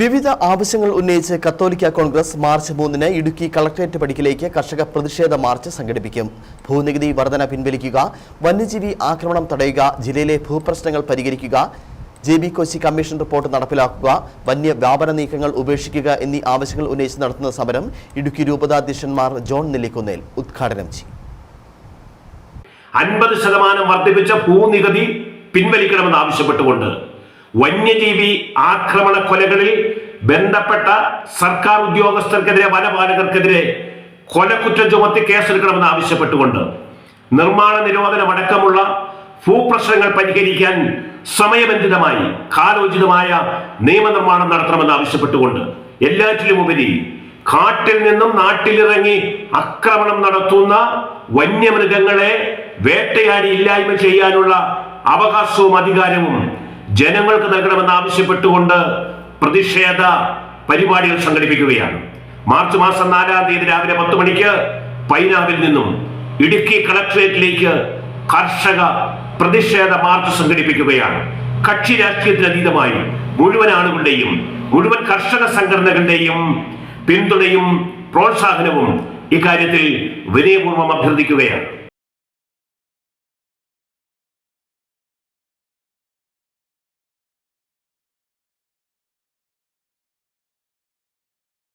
വിവിധ ആവശ്യങ്ങൾ ഉന്നയിച്ച് കത്തോലിക്ക കോൺഗ്രസ് മാർച്ച് മൂന്നിന് ഇടുക്കി കളക്ടറേറ്റ് പടിക്കലേക്ക് കർഷക പ്രതിഷേധ മാർച്ച് സംഘടിപ്പിക്കും. ഭൂനികുതി വർധന പിൻവലിക്കുക വന്യജീവി ആക്രമണം തടയുക ജില്ലയിലെ ഭൂപ്രശ്നങ്ങൾ പരിഹരിക്കുക J B Koshy commission report നടപ്പിലാക്കുക വന്യ വ്യാപന നീക്കങ്ങൾ ഉപേക്ഷിക്കുക എന്നീ ആവശ്യങ്ങൾ ഉന്നയിച്ച് നടത്തുന്ന സമരം ഇടുക്കി രൂപതാധ്യക്ഷന്മാർ ജോൺ നെല്ലിക്കുന്നേൽ ഉദ്ഘാടനം ചെയ്യും. അൻപത് ശതമാനം വർദ്ധിപ്പിച്ച ഭൂനികുതി പിൻവലിക്കണമെന്ന് ആവശ്യപ്പെട്ടുകൊണ്ട് വന്യജീവി ആക്രമണ കൊലകളിൽ ബന്ധപ്പെട്ട സർക്കാർ ഉദ്യോഗസ്ഥർക്കെതിരെ വനപാലകർക്കെതിരെ കൊലക്കുറ്റം ചുമത്തി കേസെടുക്കണമെന്ന് ആവശ്യപ്പെട്ടുകൊണ്ട് നിർമ്മാണ നിരോധനമടക്കമുള്ള ഭൂപ്രശ്നങ്ങൾ പരിഹരിക്കാൻ സമയബന്ധിതമായി കാലോചിതമായ നിയമനിർമ്മാണം നടത്തണമെന്ന് ആവശ്യപ്പെട്ടുകൊണ്ട് എല്ലാറ്റിലും ഉപരി കാട്ടിൽ നിന്നും നാട്ടിലിറങ്ങി ആക്രമണം നടത്തുന്ന വന്യമൃഗങ്ങളെ വേട്ടയാടി ഇല്ലായ്മ ചെയ്യാനുള്ള അവകാശവും അധികാരവും ജനങ്ങൾക്ക് നൽകണമെന്ന് ആവശ്യപ്പെട്ടുകൊണ്ട് പ്രതിഷേധ പരിപാടികൾ സംഘടിപ്പിക്കുകയാണ്. മാർച്ച് മാസം നാലാം തീയതി രാവിലെ പത്ത് മണിക്ക് പൈനാവിൽ നിന്നും ഇടുക്കി കളക്ടറേറ്റിലേക്ക് കർഷക പ്രതിഷേധ മാർച്ച് സംഘടിപ്പിക്കുകയാണ്. കക്ഷി രാഷ്ട്രീയത്തിന് അതീതമായി മുഴുവൻ ആളുകളുടെയും മുഴുവൻ കർഷക സംഘടനകളുടെയും പിന്തുണയും പ്രോത്സാഹനവും ഇക്കാര്യത്തിൽ വിനയപൂർവം അഭ്യർത്ഥിക്കുകയാണ്.